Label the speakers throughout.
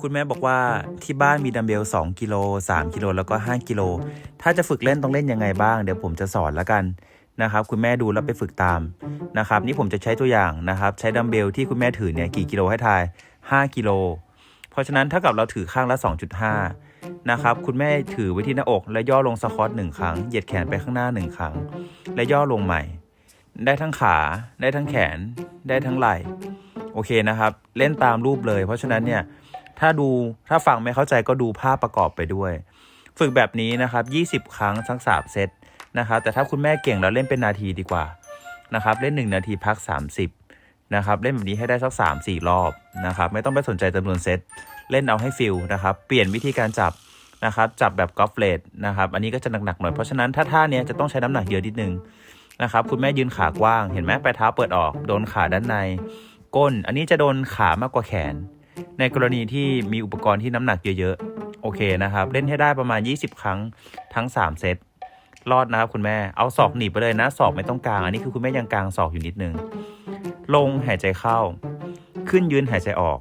Speaker 1: คุณแม่บอกว่าที่บ้านมีดัมเบล 2 กิโล 3 กิโล แล้วก็ 5 กิโล ถ้าจะฝึกเล่นต้องเล่นยังไงบ้าง เดี๋ยวผมจะสอนแล้วกันนะครับ คุณแม่ดูแล้วไปฝึกตามนะครับ นี่ผมจะใช้ตัวอย่างนะครับ ใช้ดัมเบลที่คุณแม่ถือเนี่ยกี่กิโลให้ทาย 5 กิโล เพราะฉะนั้นถ้ากับเราถือข้างละ 2.5 นะครับ คุณแม่ถือไว้ที่หน้าอก และย่อลงสควอตหนึ่งครั้ง เหยียดแขนไปข้างหน้าหนึ่งครั้ง และย่อลงใหม่ ได้ทั้งขา ได้ทั้งแขน ได้ทั้งไหล่ โอเคนะครับ เล่นตามรูปเลย เพราะฉะนั้นเนี่ย ถ้าดูถ้าฟังไม่เข้าใจก็ดูภาพประกอบไปด้วย ฝึกแบบนี้นะครับ20 ครั้งทั้ง3เซตนะครับแต่ถ้าคุณแม่เก่งแล้วเล่นเป็นนาทีดีกว่านะครับเล่น 1 นาทีพัก 30นะครับเล่นแบบนี้ให้ได้สัก 3-4 รอบนะครับไม่ต้องไปสนใจจำนวนเซตเล่นเอาให้ฟิลนะครับเปลี่ยนวิธีการจับนะครับจับแบบกอล์ฟเลดนะครับอันนี้ก็จะหนักๆหน่อยเพราะฉะนั้นถ้าท่าเนี้ยจะต้องใช้น้ำหนักเยอะนิดนึงนะครับคุณแม่ยืนขากว้างเห็นไหมปลายเท้าเปิดออก โดนขาด้านใน ก้นอันนี้จะโดนขามากกว่าแขน ในกรณีที่มีอุปกรณ์ที่น้ำหนักเยอะๆ โอเคนะครับ เล่นให้ได้ประมาณ 20 ครั้งทั้ง 3 เซตรอดนะครับคุณแม่เอาศอกหนีบไปเลยนะศอกไม่ต้องกลาง อันนี้คือคุณแม่ยังกลางศอกอยู่นิดนึง ลงหายใจเข้า ขึ้นยืนหายใจออก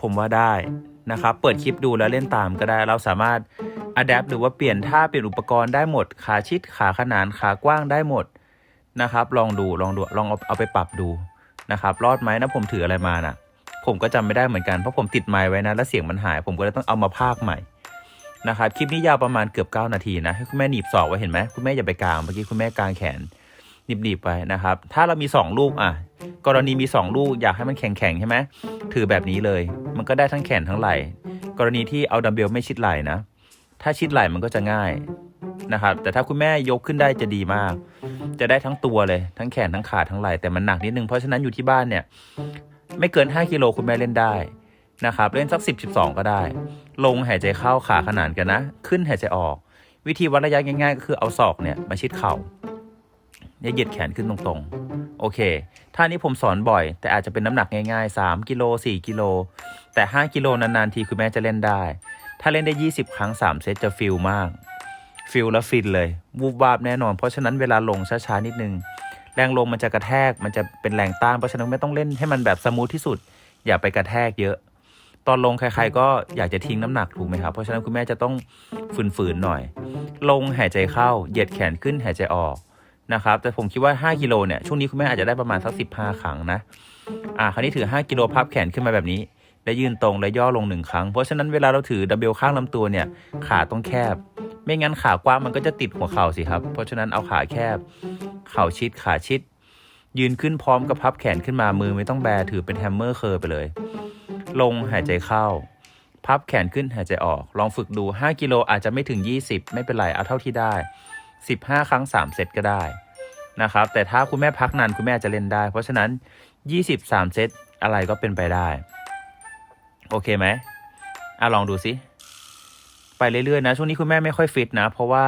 Speaker 1: ผมว่าได้นะครับ เปิดคลิปดูแล้วเล่นตามก็ได้เราสามารถอัดแอปหรือว่าเปลี่ยนท่าเปลี่ยนอุปกรณ์ได้หมด ขาชิดขาขนานขากว้างได้หมดนะครับ ลองดูลองดูลองเอาเอาไปปรับดูนะครับ รอดไหมนะผมถืออะไรมาน่ะ ผมก็จำไม่ได้เหมือนกันเพราะผมติดไมค์ไว้นะแล้วเสียงมันหาย ผมก็เลยต้องเอามาพากใหม่นะครับคลิปนี้ยาวประมาณเกือบ 9 นาทีนะให้คุณแม่หนีบศอกไว้เห็นไหมคุณแม่อย่าไปกลางเมื่อกี้คุณแม่กลางแขนหนีบๆไปนะครับ ถ้าเรามี 2 ลูกอะ กรณีมี 2 ลูกอยากให้มันแข็งๆใช่ไหมถือแบบนี้เลย มันก็ได้ทั้งแขนทั้งไหล่กรณีที่เอาดัมเบลไม่ชิดไหล่นะ ถ้าชิดไหล่มันก็จะง่ายนะครับ แต่ถ้าคุณแม่ยกขึ้นได้จะดีมาก จะได้ทั้งตัวเลยทั้งแขนทั้งขาทั้งไหล่แต่มันหนักนิดนึงเพราะฉะนั้นอยู่ที่บ้านเนี่ย ไม่เกิน 5กิโลคุณแม่เล่นได้นะครับเล่นสัก 10 12 ก็ได้ ลงหายใจเข้าขาขนานกันนะ ขึ้นหายใจออก วิธีวัดระยะง่าย ๆ ก็คือเอาศอกเนี่ยมาชิดเข่าเนี่ยเหยียดแขนขึ้นตรงๆ โอเคท่านี้ผมสอนบ่อย แต่อาจจะเป็นน้ำหนักง่ายๆ 3กิโล4กิโลแต่ 5กิโลนานๆทีคุณแม่จะเล่นได้ ถ้าเล่นได้ 20 ครั้ง 3 เซตจะฟิลมากฟิลแล้วฟินเลยวูบวาบแน่นอน เพราะฉะนั้นเวลาลงช้าๆนิดนึง แรงลงมันจะกระแทกมันจะเป็นแรงต้านเพราะฉะนั้นไม่ต้องเล่นให้มันแบบสมูทที่สุด อย่าไปกระแทกเยอะ ตอนลงใครๆก็อยากจะทิ้งน้ำหนักถูกไหมครับเพราะฉะนั้นคุณแม่จะต้องฝืนๆหน่อย ลงหายใจเข้าเหยียดแขนขึ้นหายใจออกนะครับแต่ผมคิดว่า 5กิโลเนี่ยช่วงนี้คุณแม่อาจจะได้ประมาณสัก15 ครั้งนะอ่าคราวนี้ถือ 5กิโลพับแขนขึ้นมาแบบนี้และยืนตรงและย่อลงหนึ่งครั้ง เพราะฉะนั้นเวลาเราถือดัมเบลข้างลำตัวเนี่ยขาต้องแคบ ไม่งั้นขากว้างมันก็จะติดหัวเข่าสิครับ เพราะฉะนั้นเอาขาแคบ เข่าชิดขาชิด ยืนขึ้นพร้อมกับพับแขนขึ้นมามือไม่ต้องแบถือเป็นแฮมเมอร์เคอร์ไปเลย ลงหายใจเข้า พับแขนขึ้นหายใจออก ลองฝึกดู 5 กิโลอาจจะไม่ถึง 20 ไม่เป็นไรเอาเท่าที่ได้ 15 ครั้ง 3 เซตก็ได้นะครับแต่ถ้าคุณแม่พักนานคุณแม่จะเล่นได้ เพราะฉะนั้น 23 เซตอะไรก็เป็นไปได้ โอเคไหมอะลองดูสิไปเรื่อยๆนะ ช่วงนี้คุณแม่ไม่ค่อยฟิตนะ เพราะว่า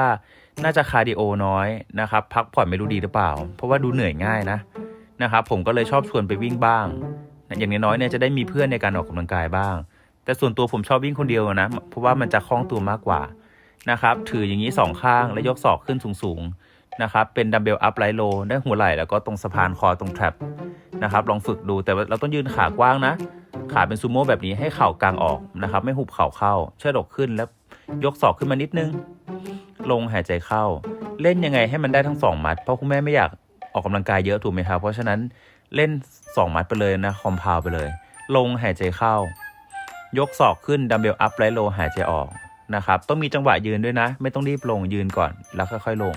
Speaker 1: น่าจะคาร์ดิโอน้อยนะครับพักผ่อนไม่รู้ดีหรือเปล่า เพราะว่าดูเหนื่อยง่ายนะนะครับผมก็เลยชอบชวนไปวิ่งบ้าง อย่างน้อยๆเนี่ยจะได้มีเพื่อนในการออกกำลังกายบ้าง แต่ส่วนตัวผมชอบวิ่งคนเดียวนะ เพราะว่ามันจะคล่องตัวมากกว่านะครับถืออย่างนี้สองข้างแล้วยกศอกขึ้นสูงๆนะครับเป็นดัมเบลอัพไลท์โลได้หัวไหล่แล้วก็ตรงสะพานคอตรงแทร็บนะครับลองฝึกดูแต่ว่าเราต้องยืนขากว้างนะ ขาเป็นซูโม่แบบนี้ให้เข่ากลางออกนะครับไม่หุบเข่าเข้าเชิดอกขึ้นแล้วยกศอกขึ้นมานิดนึง ลงหายใจเข้า เล่นยังไงให้มันได้ทั้งสองมัด เพราะคุณแม่ไม่อยากออกกำลังกายเยอะถูกไหมครับ เพราะฉะนั้นเล่นสองมัดไปเลยนะคอมพาวไปเลย ลงหายใจเข้า ยกศอกขึ้นดัมเบลอัพไลโลหายใจออกนะครับต้องมีจังหวะยืนด้วยนะ ไม่ต้องรีบลงยืนก่อนแล้วค่อยๆลง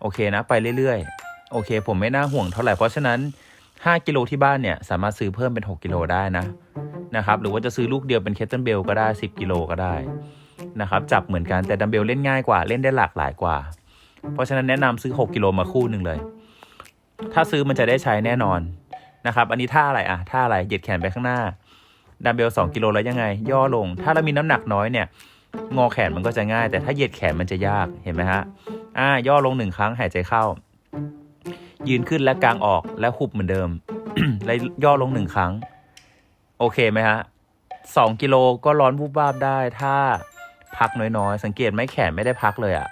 Speaker 1: โอเคนะ ไปเรื่อยๆ โอเค ผมไม่น่าห่วงเท่าไหร่เพราะฉะนั้น 5 กิโลที่บ้านเนี่ยสามารถซื้อเพิ่มเป็น 6 กิโลได้นะนะครับหรือว่าจะซื้อลูกเดียวเป็นเคทเทิลเบลก็ได้ 10 กิโลก็ได้ นะครับจับเหมือนกันแต่ดัมเบลเล่นง่ายกว่าเล่นได้หลากหลายกว่า เพราะฉะนั้นแนะนำซื้อ 6 กิโลมาคู่หนึ่งเลย ถ้าซื้อมันจะได้ใช้แน่นอนนะครับ อันนี้ท่าอะไรอะท่าอะไรเหยียดแขนไปข้างหน้าดัมเบล2กิโลแล้วยังไง ย่อลง ถ้าเรามีน้ำหนักน้อยเนี่ยงอแขนมันก็จะง่าย แต่ถ้าเหยียดแขนมันจะยากเห็นไหมฮะอ่าย่อลงหนึ่งครั้งหายใจเข้า ยืนขึ้นและกางออกและหุบเหมือนเดิมแล้วย่อลงหนึ่งครั้ง โอเคไหมฮะสองกิโลก็ร้อนวูบวาบได้ถ้า พักน้อยๆ สังเกตไหมแขนไม่ได้พักเลยอะ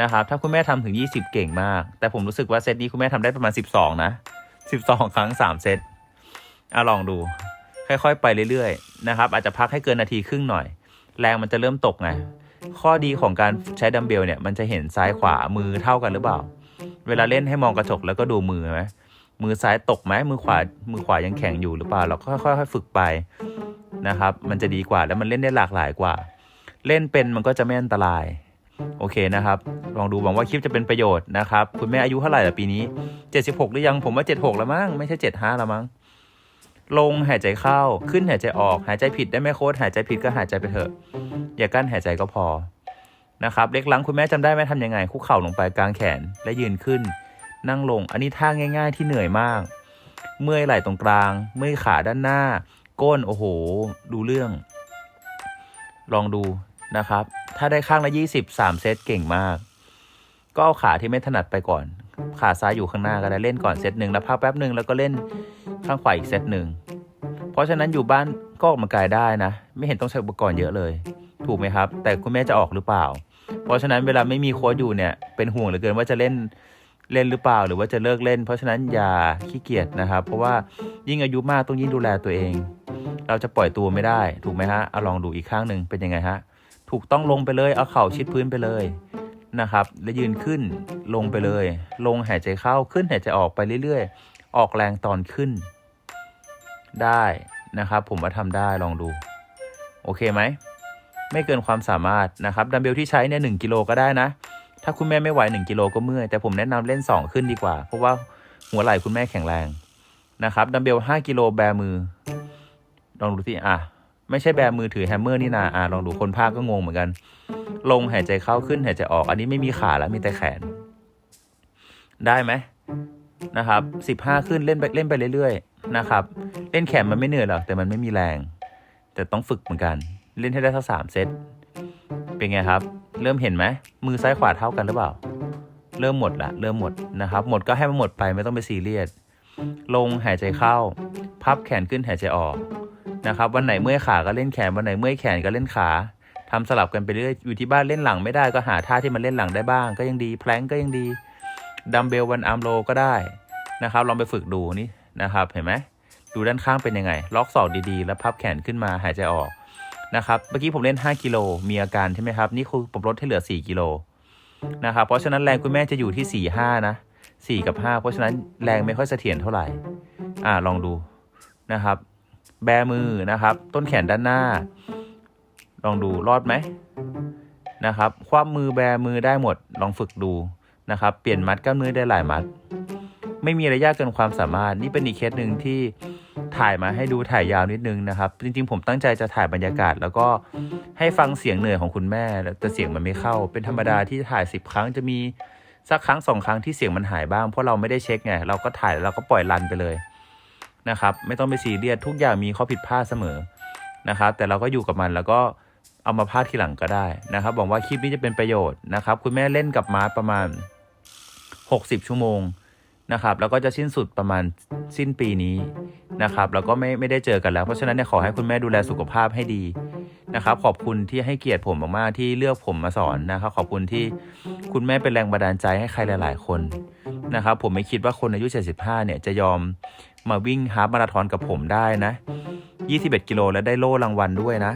Speaker 1: นะครับ ถ้าคุณแม่ทำถึง 20 เก่งมาก แต่ผมรู้สึกว่าเซตนี้คุณแม่ทำได้ประมาณ 12 นะ 12 ครั้ง 3 เซตอะลองดู ค่อยๆ ไปเรื่อยๆ นะครับ อาจจะพักให้เกินนาทีครึ่งหน่อย แรงมันจะเริ่มตกไง ข้อดีของการใช้ดัมเบลเนี่ย มันจะเห็นซ้ายขวามือเท่ากันหรือเปล่า เวลาเล่นให้มองกระจกแล้วก็ดูมือไหมมือซ้ายตกไหมมือขวา มือขวายังแข็งอยู่หรือเปล่า เราก็ค่อยๆฝึกไปนะครับ มันจะดีกว่าแล้วมันเล่นได้หลากหลายกว่า เล่นเป็นมันก็จะไม่อันตราย โอเคนะครับ ลองดูหวังว่าคลิปจะเป็นประโยชน์นะครับ คุณแม่อายุเท่าไหร่ละปีนี้ 76 หรือยังผมว่า 76 แล้วมั้งไม่ใช่ 75 แล้วมั้งลงหายใจเข้าขึ้นหายใจออก หายใจผิดได้ไหมโค้ดหายใจผิดก็หายใจไปเถอะ อย่ากั้นหายใจก็พอนะครับเล็กหลังคุณแม่จำได้ไหมทำยังไงคุกเข่าลงไปกลางแขนและยืนขึ้น นั่งลงอันนี้ท่าง่าย ๆ ที่เหนื่อยมาก เมื่อยไหล่ตรงกลาง เมื่อยขาด้านหน้า ก้นโอ้โห ดูเรื่อง ลองดู นะครับ ถ้าได้ข้างละยี่สิบสามเซตเก่งมาก ก็เอาขาที่ไม่ถนัดไปก่อน ขาซ้ายอยู่ข้างหน้าก็ได้เล่นก่อนเซตหนึ่งแล้วพักแป๊บหนึ่งแล้วก็เล่นข้างขวาอีกเซตหนึ่งเพราะฉะนั้นอยู่บ้านก็ออกกำลังกายได้นะ ไม่เห็นต้องใช้อุปกรณ์เยอะเลย ถูกไหมครับ แต่คุณแม่จะออกหรือเปล่า เพราะฉะนั้นเวลาไม่มีโค้ชอยู่เนี่ยเป็นห่วงเหลือเกินว่าจะเล่นเล่นหรือเปล่าหรือว่าจะเลิกเล่น เพราะฉะนั้นอย่าขี้เกียจนะครับ เพราะว่ายิ่งอายุมากต้องยิ่งดูแลตัวเอง เราจะปล่อยตัวไม่ได้ถูกไหมฮะเอาลองดูอีกข้างหนึ่งเป็นยังไงฮะ ถูกต้องลงไปเลย เอาเข่าชิดพื้นไปเลยนะครับ แล้วยืนขึ้นลงไปเลย ลงหายใจเข้าขึ้นหายใจออกไปเรื่อยๆ ออกแรงตอนขึ้น ได้นะครับ ผมว่าทำได้ลองดู โอเคไหม ไม่เกินความสามารถนะครับดัมเบลที่ใช้เนี่ยหกิโลก็ได้นะ ถ้าคุณแม่ไม่ไหว1กิโลก็เมื่อยแต่ผมแนะนำเล่น 2 ขึ้นดีกว่า เพราะว่าหัวไหล่คุณแม่แข็งแรงนะครับดัมเบล5กิโลแบมือลองดูสิอะ ไม่ใช่แบมือถือแฮมเมอร์นี่นาอะลองดูคนภาคก็งงเหมือนกัน ลงหายใจเข้าขึ้นหายใจออก อันนี้ไม่มีขาแล้วมีแต่แขน ได้ไหมนะครับสิบห้าขึ้นเล่นไปเล่นไปเรื่อยๆนะครับ เล่นแขนมันไม่เหนื่อยหรอกแต่มันไม่มีแรง แต่ต้องฝึกเหมือนกัน เล่นให้ได้สักสามเซตเป็นไงครับ เริ่มเห็นไหมมือซ้ายขวาเท่ากันหรือเปล่า เริ่มหมดละเริ่มหมดนะครับ หมดก็ให้มันหมดไปไม่ต้องไปซีเรียสลงหายใจเข้า พับแขนขึ้นหายใจออก นะครับวันไหนเมื่อยขาก็เล่นแขนวันไหนเมื่อยแขนก็เล่นขาทำสลับกันไปเรื่อยอยู่ที่บ้านเล่นหลังไม่ได้ก็หาท่าที่มันเล่นหลังได้บ้าง ก็ยังดีแพลงก็ยังดีดัมเบลวันอาร์มโลก็ได้นะครับลองไปฝึกดูนี่นะครับเห็นไหมดูด้านข้างเป็นยังไง ล็อกศอกดีๆ แล้วพับแขนขึ้นมาหายใจออกนะครับเมื่อกี้ผมเล่น 5 กิโลมีอาการใช่ไหมครับ นี่คือผมลดให้เหลือ 4 กิโลนะครับเพราะฉะนั้นแรงคุณแม่จะอยู่ที่ 4 5 นะ 4 กับ 5 เพราะฉะนั้นแรงไม่ค่อยเสถียรเท่าไหร่อ่าลองดูนะครับ แบมือนะครับ ต้นแขนด้านหน้า ลองดูรอดไหมนะครับ คว้ามือแบมือได้หมด ลองฝึกดูนะครับ เปลี่ยนมัดกล้ามเนื้อได้หลายมัด ไม่มีอะไรยากเกินความสามารถ นี่เป็นอีกเคสหนึ่งที่ถ่ายมาให้ดูถ่ายยาวนิดนึงนะครับ จริงๆ ผมตั้งใจจะถ่ายบรรยากาศ แล้วก็ให้ฟังเสียงเหนื่อยของคุณแม่แต่เสียงมันไม่เข้า เป็นธรรมดาที่ถ่ายสิบครั้งจะมีสักครั้งสองครั้งที่เสียงมันหายบ้างเพราะเราไม่ได้เช็คไงเราก็ถ่ายแล้วเราก็ปล่อยรันไปเลย นะครับ ไม่ต้องไปซีเรียสทุกอย่างมีข้อผิดพลาดเสมอนะครับ แต่เราก็อยู่กับมันแล้วก็เอามาพาดทีหลังก็ได้นะครับบอกว่าคลิปนี้จะเป็นประโยชน์นะครับ คุณแม่เล่นกับมาร์ประมาณ 60 ชั่วโมงนะครับ แล้วก็จะสิ้นสุดประมาณสิ้นปีนี้นะครับ แล้วก็ไม่ไม่ได้เจอกันแล้ว เพราะฉะนั้นเนี่ยขอให้คุณแม่ดูแลสุขภาพให้ดีนะครับ ขอบคุณที่ให้เกียรติผมมากๆที่เลือกผมมาสอนนะครับ ขอบคุณที่คุณแม่เป็นแรงบันดาลใจให้ใครหลาย ๆ คนนะครับ ผมไม่คิดว่าคนอายุ 75 เนี่ยจะยอม มาวิ่งฮาล์ฟมาราธอนกับผมได้นะ 21 กิโลและได้โล่รางวัลด้วยนะ